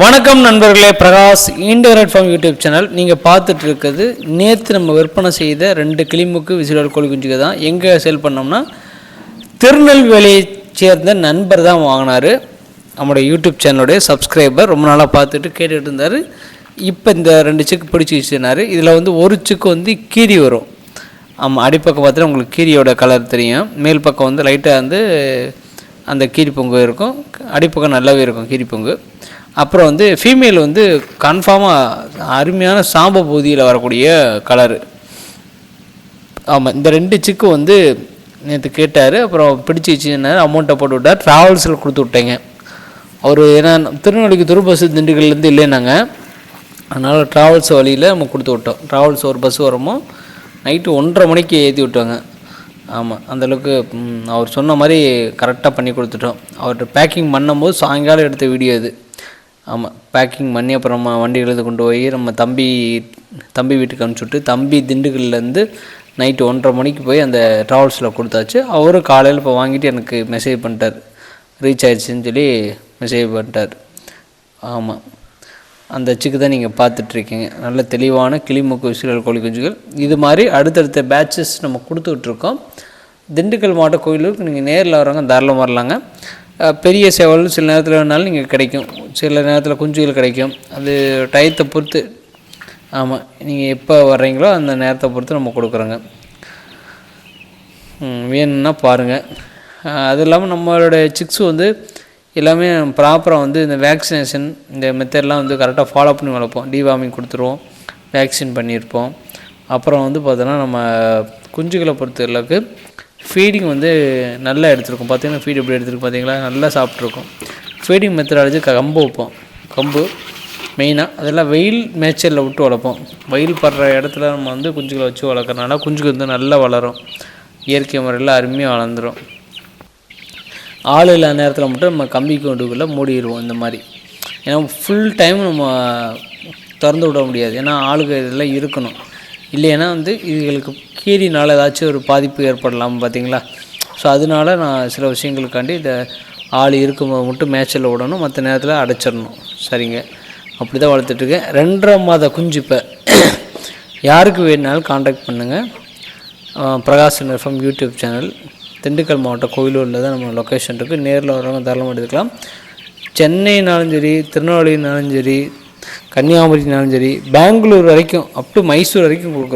வணக்கம் நண்பர்களே Prakash internet farm YouTube channel. நீங்கள் பார்த்துட்டு இருக்கிறது நேற்று நம்ம விற்பனை செய்த ரெண்டு கிளிமுக்கு விசிலர் கோழி குஞ்சுக்கு தான். எங்கே சேல் பண்ணோம்னா திருநெல்வேலியை சேர்ந்த நண்பர் தான் வாங்கினார். நம்முடைய யூடியூப் சேனலுடைய சப்ஸ்கிரைபர் ரொம்ப நாளாக பார்த்துட்டு கேட்டுகிட்டு இருந்தார். இப்போ இந்த ரெண்டு செக்கு பிடிச்சி வச்சுனாரு. இதில் வந்து ஒரு செக்கு வந்து கீரி வரும். ஆமாம் அடிப்பக்கம் பார்த்தா உங்களுக்கு கீரியோட கலர் தெரியும். மேல் பக்கம் வந்து லைட்டாக வந்து அந்த கீரி பொங்கு இருக்கும். அடிப்பக்கம் நல்லாவே இருக்கும் கீரி பொங்கு. அப்புறம் வந்து ஃபீமேல் வந்து கன்ஃபார்மாக அருமையான சாம்ப பகுதியில் வரக்கூடிய கலரு ஆமாம் இந்த ரெண்டு சிக்கு வந்து நேற்று கேட்டார் அப்புறம் பிடிச்சி வச்சுனார் அமௌண்ட்டை போட்டு விட்டார். ட்ராவல்ஸில் கொடுத்து விட்டேங்க. அவர் ஏன்னா திருநெல்வேலிக்கு துரு பஸ் திண்டுக்கல்லேருந்து இல்லைனாங்க அதனால் ட்ராவல்ஸ் வழியில் நம்ம கொடுத்து விட்டோம். ட்ராவல்ஸ் ஒரு பஸ் வருமோ நைட்டு ஒன்றரை மணிக்கு ஏற்றி விட்டோங்க. ஆமாம் அந்தளவுக்கு அவர் சொன்ன மாதிரி கரெக்டாக பண்ணி கொடுத்துட்டோம். அவர்கிட்ட பேக்கிங் பண்ணும்போது சாயங்காலம் எடுத்த வீடியோ இது ஆமாம் பேக்கிங் பண்ணி அப்புறம் நம்ம வண்டிகளுக்கு கொண்டு போய் நம்ம தம்பி தம்பி வீட்டுக்கு அனுப்பிச்சுட்டு தம்பி திண்டுக்கல்லேருந்து நைட்டு ஒன்றரை மணிக்கு போய் அந்த ட்ராவல்ஸில் கொடுத்தாச்சு. அவரும் காலையில் இப்போ வாங்கிட்டு எனக்கு மெசேஜ் பண்ணிட்டார். ரீச் ஆயிடுச்சுன்னு சொல்லி மெசேஜ் பண்ணிட்டார். ஆமாம் அந்த சிக்கு தான் நீங்கள் பார்த்துட்ருக்கீங்க. நல்ல தெளிவான கிளிமூக்கு விசிறல் கோழி குஞ்சுகள். இது மாதிரி அடுத்தடுத்த பேட்சஸ் நம்ம கொடுத்துட்ருக்கோம். திண்டுக்கல் மாவட்ட கோயிலுக்கு நீங்கள் நேரில் வரவங்க தாராளமாக வரலாங்க. பெரிய சேவல் சில நேரத்தில் வேணாலும் நீங்கள் கிடைக்கும். சில நேரத்தில் குஞ்சுகள் கிடைக்கும். அது டயத்தை பொறுத்து ஆமாம் நீங்கள் எப்போ வர்றீங்களோ அந்த நேரத்தை பொறுத்து நம்ம கொடுக்குறோங்க. வேணும்னா பாருங்கள் அது இல்லாமல் நம்மளோட சிக்ஸ் வந்து எல்லாமே ப்ராப்பராக வந்து இந்த வேக்சினேஷன் இந்த மெத்தட்லாம் வந்து கரெக்டாக ஃபாலோ பண்ணி வளர்ப்போம். டிவார்மிங் கொடுத்துருவோம் வேக்சின் பண்ணியிருப்போம். அப்புறம் வந்து பார்த்தோன்னா நம்ம குஞ்சுகளை பொறுத்த அளவுக்கு ஃபீடிங் வந்து நல்லா எடுத்துருக்கும். பார்த்தீங்கன்னா ஃபீட் எப்படி எடுத்துருக்கு பார்த்தீங்களா நல்லா சாப்பிட்ருக்கும் ஃபீடிங் மெத்தடாலஜி கம்பு வைப்போம். கம்பு மெயினாக அதெல்லாம் வெயில் மேய்ச்சலில் விட்டு வளர்ப்போம். வெயில் படுற இடத்துல நம்ம வந்து குஞ்சுகளை வச்சு வளர்க்குறனால குஞ்சுக்கு வந்து நல்லா வளரும். இயற்கை முறையில் அருமையாக வளர்ந்துடும் ஆள் இல்லாத நேரத்தில் மட்டும் நம்ம கம்பி கொண்டுக்குள்ளே மூடிடுவோம் இந்த மாதிரி. ஏன்னா ஃபுல் டைம் நம்ம திறந்து விட முடியாது. ஏன்னா ஆளுங்க இதெல்லாம் இருக்கணும். இல்லைன்னா வந்து இதுகளுக்கு கீரினால் ஏதாச்சும் ஒரு பாதிப்பு ஏற்படலாம் பார்த்தீங்களா? ஸோ அதனால நான் சில விஷயங்களுக்காண்டி இந்த ஆள் இருக்கும்போது மட்டும் மேய்ச்சலில் விடணும் மற்ற நேரத்தில் அடைச்சிடணும். சரிங்க. அப்படி தான் வளர்த்துட்ருக்கேன். ரெண்டரை மாத குஞ்சு இப்போ. யாருக்கு வேணுனாலும் காண்டாக்ட் பண்ணுங்கள் Prakash FM YouTube channel Dindigul மாவட்டம் கோயிலூரில் தான் நம்ம லொக்கேஷன் இருக்குது நேரில் வரவங்க தாராளமாக எடுத்துக்கலாம். சென்னைனாலும் சரி திருநெல்வேலினாலும் சரி கன்னியாகுமரினாலும் சரி பெங்களூர் வரைக்கும் அப் டு மைசூர் வரைக்கும் கொடுக்குறோம்.